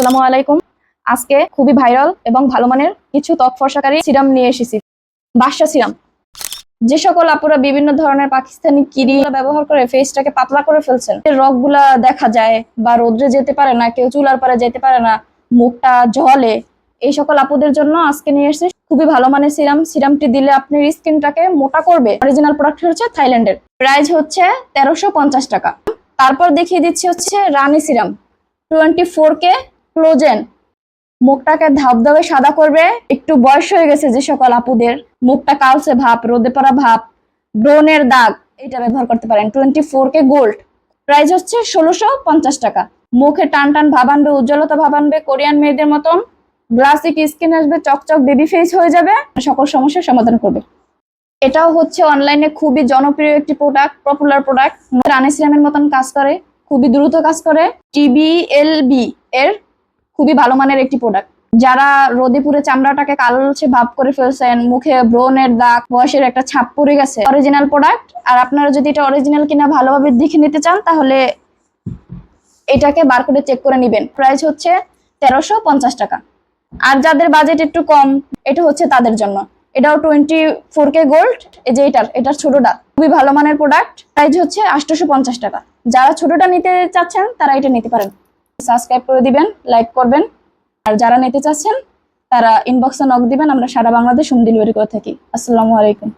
আসসালামু আলাইকুম। আজকে খুবই ভাইরাল এবং ভালো মানের কিছু ত্বক ফর্সাকারী সিরাম নিয়ে এসেছি। বাসা সিরাম। যে সকল আপুরা বিভিন্ন ধরনের পাকিস্তানি কিরি ব্যবহার করে ফেসটাকে পাতলা করে ফেলছেন রগগুলা দেখা যায় বা রোদ্রে যেতে পারে না, কেউ চুলার পারে যেতে পারে না, মুখটা জলে এই সকল আপুদের জন্য আজকে নিয়ে এসেছি খুবই ভালো মানের সিরাম। সিরামটি দিলে আপনার স্কিনটাকে মোটা করবে। অরিজিনাল প্রোডাক্ট হচ্ছে থাইল্যান্ডের। প্রাইস হচ্ছে তেরোশো টাকা। তারপর দেখিয়ে দিচ্ছি হচ্ছে Rani serum. Twenty four K ক্লোজেন মুখটাকে ধাপ ধাপধাপে সাদা করবে। একটু বয়স হয়ে গেছে যে সকল আপুদের। মুখটা কালসে ভাব, রোদে পড়া ভাব ব্রনের দাগ, এটা ব্যবহার করতে পারেন। Twenty four K gold. Price হচ্ছে ষোলোশো পঞ্চাশ টাকা। মুখে টান টান ভাব আনবে, উজ্জ্বলতা ভাব আনবে, কোরিয়ান মেয়েদের মতন। গ্লাসিক স্কিন আসবে, চকচক বেবি ফেস হয়ে যাবে। সকল সমস্যার সমাধান করবে। এটাও হচ্ছে অনলাইনে খুবই জনপ্রিয় একটি প্রোডাক্ট পপুলার প্রোডাক্ট রানি সিরামের মতন কাজ করে, খুবই দ্রুত কাজ করে। টিবিএলবি এর খুবই ভালো মানের একটি প্রোডাক্ট যারা রোদে পুরে চামড়াটাকে কালচে ভাব করে ফেলছেন, মুখে ব্রনের দাগ, বয়সের একটা ছাপ পড়ে গেছে অরিজিনাল প্রোডাক্ট আর আপনারা যদি এটা অরিজিনাল কিনা ভালোভাবে দেখে নিতে চান, তাহলে এটাকে বারকোডে চেক করে নেবেন। প্রাইস হচ্ছে তেরোশো পঞ্চাশ টাকা। আর যাদের বাজেট একটু কম, এটা হচ্ছে তাদের জন্য। এটাও টোয়েন্টি ফোর কে গোল্ড এই যে এটার এটার ছোটটা। খুবই ভালো মানের প্রোডাক্ট প্রাইস হচ্ছে আটশোশো পঞ্চাশ টাকা। যারা ছোটটা নিতে চাচ্ছেন, তারা এটা নিতে পারেন। সাবস্ক্রাইব করে দিবেন লাইক করবেন। আর যারা নিতে চাচ্ছেন, তারা ইনবক্সে নক দিবেন, আমরা সারা বাংলাদেশ হোম ডেলিভারি করে থাকি। আসসালামু আলাইকুম।